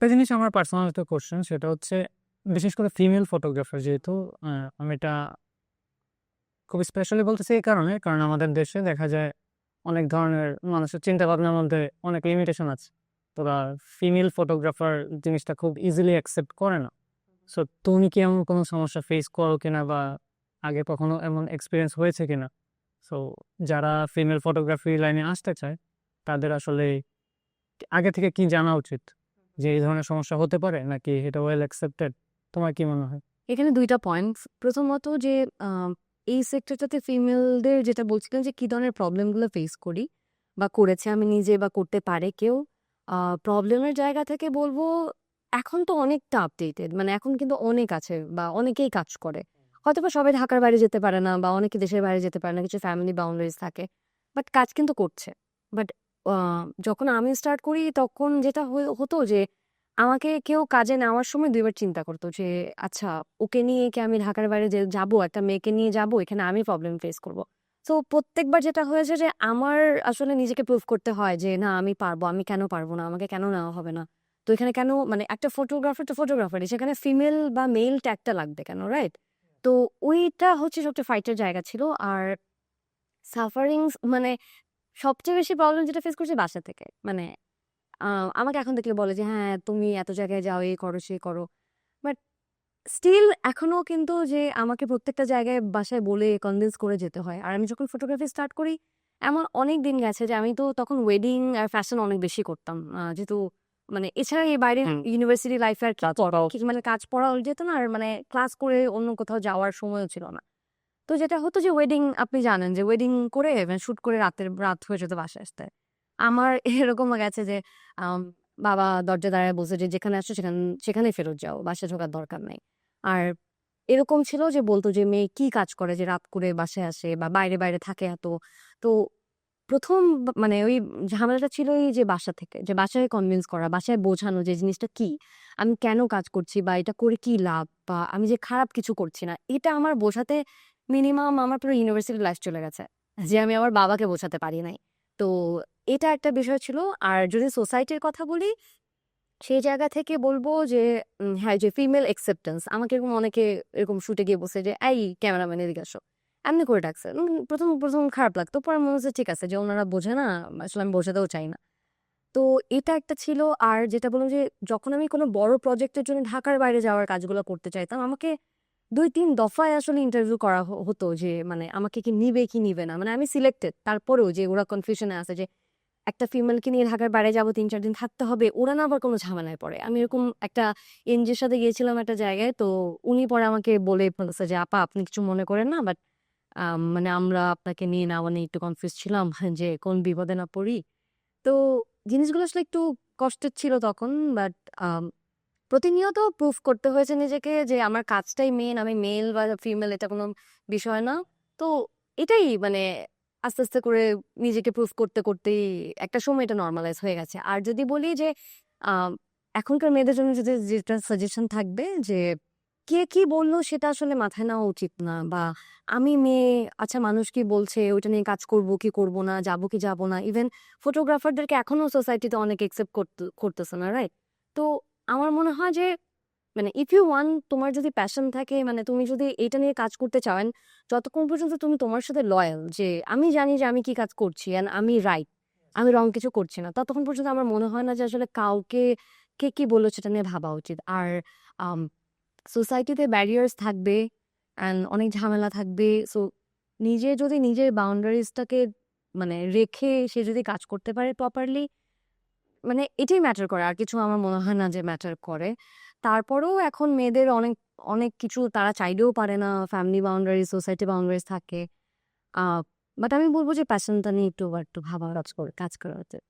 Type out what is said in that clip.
একটা জিনিস আমার পার্সোনাল একটা কোশ্চেন সেটা হচ্ছে বিশেষ করে ফিমেল ফটোগ্রাফার যেহেতু আমি এটা খুব স্পেশালি বলতেছি এই কারণে, কারণ আমাদের দেশে দেখা যায় অনেক ধরনের মানুষের চিন্তা ভাবনার মধ্যে অনেক লিমিটেশন আছে। তোরা ফিমেল ফটোগ্রাফার জিনিসটা খুব ইজিলি অ্যাকসেপ্ট করে না। সো তুমি কি এমন কোনো সমস্যা ফেস করো কিনা বা আগে কখনো এমন এক্সপিরিয়েন্স হয়েছে কিনা? সো যারা ফিমেল ফটোগ্রাফি লাইনে আসতে চায়, তাদের আসলে আগে থেকে কি জানা উচিত? যে এই ধরনের সমস্যা হতে পারে নাকি এটা ওয়েল অ্যাকসেপ্টেড তোমার কি মনে হয়? এখানে দুইটা পয়েন্ট প্রথমত যে এই সেক্টরটাতে ফিমেলদের যেটা বলছিলাম যে, কি ধরনের প্রবলেমগুলো ফেস করি বা করেছে আমি নিজে বা করতে পারে কেউ প্রবলেমের জায়গা থেকে বলব, এখন তো অনেকটা আপডেটেড মানে এখন কিন্তু অনেক আছে বা অনেকেই কাজ করে। হয়তো বা সবাই ঢাকার বাইরে যেতে পারে না বা অনেকে দেশের বাইরে যেতে পারে না, কিছু ফ্যামিলি বাউন্ডারিজ থাকে বাট কাজ কিন্তু করছে। বাট যখন আমি স্টার্ট করি তখন যেটা হতো যে আমাকে কেউ কাজে নেওয়ার সময় দুইবার চিন্তা করতো যে আচ্ছা ওকে নিয়ে কি আমি ঢাকার বাইরে যাব? একটা মেয়েকে নিয়ে যাব? এখানে আমি প্রবলেম ফেস করব? তো প্রত্যেকবার যেটা হয়েছে যে, আমার আসলে নিজেকে প্রুভ করতে হয় যে, না, আমি পারব। আমি কেন পারব না? আমাকে কেন নেওয়া হবে না? তো এখানে কেন মানে একটা ফটোগ্রাফার তো ফটোগ্রাফারই সেখানে ফিমেল বা মেল ট্যাগটা লাগবে কেন রাইট তো ওইটা হচ্ছে সবচেয়ে ফাইটের জায়গা ছিল। আর সাফারিংস মানে সবচেয়ে বেশি প্রবলেম যেটা ফেস করছে বাসা থেকে। মানে আমাকে এখন দেখলে বলে যে হ্যাঁ তুমি এত জায়গায় যাও এই করো সে করো। বাট স্টিল এখনও কিন্তু যে আমাকে প্রত্যেকটা জায়গায় বাসায় বলে কনভিন্স করে যেতে হয়। আর আমি যখন ফটোগ্রাফি স্টার্ট করি এমন অনেক দিন গেছে যে আমি তো তখন ওয়েডিং আর ফ্যাশন অনেক বেশি করতাম। যেহেতু মানে এছাড়া এই বাইরে ইউনিভার্সিটি লাইফে আর মানে কাজ পড়া যেত না আর মানে ক্লাস করে অন্য কোথাও যাওয়ার সময়ও ছিল না। তো যেটা হতো যে ওয়েডিং আপনি জানেন যে ওয়েডিং করে শুট করে রাতের, রাত হয়ে যেত বাসায় আসতে। আমার এরকম গেছে যে বাবা দরজা দাঁড়ায় বলছে যে যেখানে আসছো সেখানে, সেখানেই ফেরত যাও, বাসায় ঢোকার দরকার নেই। আর এরকম ছিল যে বলতো যে মেয়ে কি কাজ করে যে রাত করে বাসায় আসে বা বাইরে বাইরে থাকে এত। তো প্রথম মানে ওই ঝামেলাটা ছিল এই যে বাসা থেকে, যে বাসায় কনভিন্স করা, বাসায় বোঝানো যে জিনিসটা কি, আমি কেন কাজ করছি বা এটা করে কি লাভ বা আমি যে খারাপ কিছু করছি না, এটা আমার বোঝাতে মিনিমাম আমার পুরো ইউনিভার্সিটি লাইফ চলে গেছে, যে আমি আমার বাবাকে বোঝাতে পারি নাই। তো এটা একটা বিষয় ছিল, আর যদি সোসাইটির কথা বলি, সেই জায়গা থেকে বলব যে হ্যাঁ যে ফিমেল অ্যাকসেপ্টেন্স আমাকে এরকম অনেকে এরকম শুটে গিয়ে বসে যে, এই ক্যামেরাম্যান এদিকে আসো। এমনি করে ডাকছে। প্রথম প্রথম খারাপ লাগতো, পরে মনে হচ্ছে ঠিক আছে, যে ওনারা বোঝে না, আসলে আমি বোঝাতেও চাই না। তো এটা একটা ছিল, আর যেটা বললাম যে, যখন আমি কোনো বড় প্রজেক্টের জন্য ঢাকার বাইরে যাওয়ার কাজগুলো করতে চাইতাম, আমাকে দুই তিন দফায় আসলে ইন্টারভিউ করা হতো যে মানে আমাকে কি নিবে কি নিবে না। মানে আমি সিলেক্টেড তারপরেও যে, ওরা কনফিউশনে আছে যে, একটা ফিমেলকে নিয়ে ঢাকার বাইরে যাব তিন চার দিন থাকতে হবে, ওরা না আবার কোনো ঝামেলায় পড়ে। আমি এরকম একটা এনজিওর সাথে গিয়েছিলাম একটা জায়গায়, তো উনি পরে আমাকে বলে ফেলেছে যে, আপা, আপনি কিছু মনে করেন না বাট মানে আমরা আপনাকে নিয়ে না মানে একটু কনফিউজ ছিলাম যে, কোন বিপদে না পড়ি। তো জিনিসগুলো আসলে একটু কষ্টের ছিল তখন বাট প্রতিনিয়ত প্রুফ করতে হয়েছে নিজেকে যে আমার কাজটাই মেন আমি মেল বা ফিমেল এটা কোনো বিষয় না। তো এটাই মানে আস্তে আস্তে করে নিজেকে প্রুফ করতে, করতেই একটা সময় এটা নর্মালাইজ হয়ে গেছে। আর যদি বলি যে এখনকার মেয়েদের জন্য যদি যেটা সাজেশন থাকবে যে, কে কি বলল সেটা আসলে মাথায় নেওয়া উচিত না বা আমি মেয়ে আচ্ছা মানুষ কি বলছে, ওইটা নিয়ে কাজ করব কি করব না, যাব কি যাব না। ইভেন ফটোগ্রাফারদেরকে এখনও সোসাইটিতে অনেক একসেপ্ট করতেছে না রাইট তো আমার মনে হয় যে মানে ইফ ইউ ওয়ান তোমার যদি প্যাশন থাকে মানে তুমি যদি এটা নিয়ে কাজ করতে চান যতক্ষণ পর্যন্ত তুমি তোমার সাথে লয়াল যে আমি জানি যে আমি কি কাজ করছি অ্যান্ড আমি রাইট আমি রং কিছু করছি না ততক্ষণ পর্যন্ত আমার মনে হয় না যে আসলে কাউকে কে কি বলল সেটা নিয়ে ভাবা উচিত। আর সোসাইটিতে ব্যারিয়ার্স থাকবে অ্যান্ড অনেক ঝামেলা থাকবে সো নিজে যদি নিজের বাউন্ডারিজটাকে মানে রেখে সে যদি কাজ করতে পারে প্রপারলি মানে এটাই ম্যাটার করে। আর কিছু আমার মনে হয় না যে ম্যাটার করে। তারপরেও এখন মেয়েদের অনেক অনেক কিছু তারা চাইলেও পারে না। ফ্যামিলি বাউন্ডারি সোসাইটি বাউন্ডারিজ থাকে। বাট আমি বলব যে প্যাশনটা নিয়ে একটু একটু ভাবা কাজ করে, কাজ করা উচিত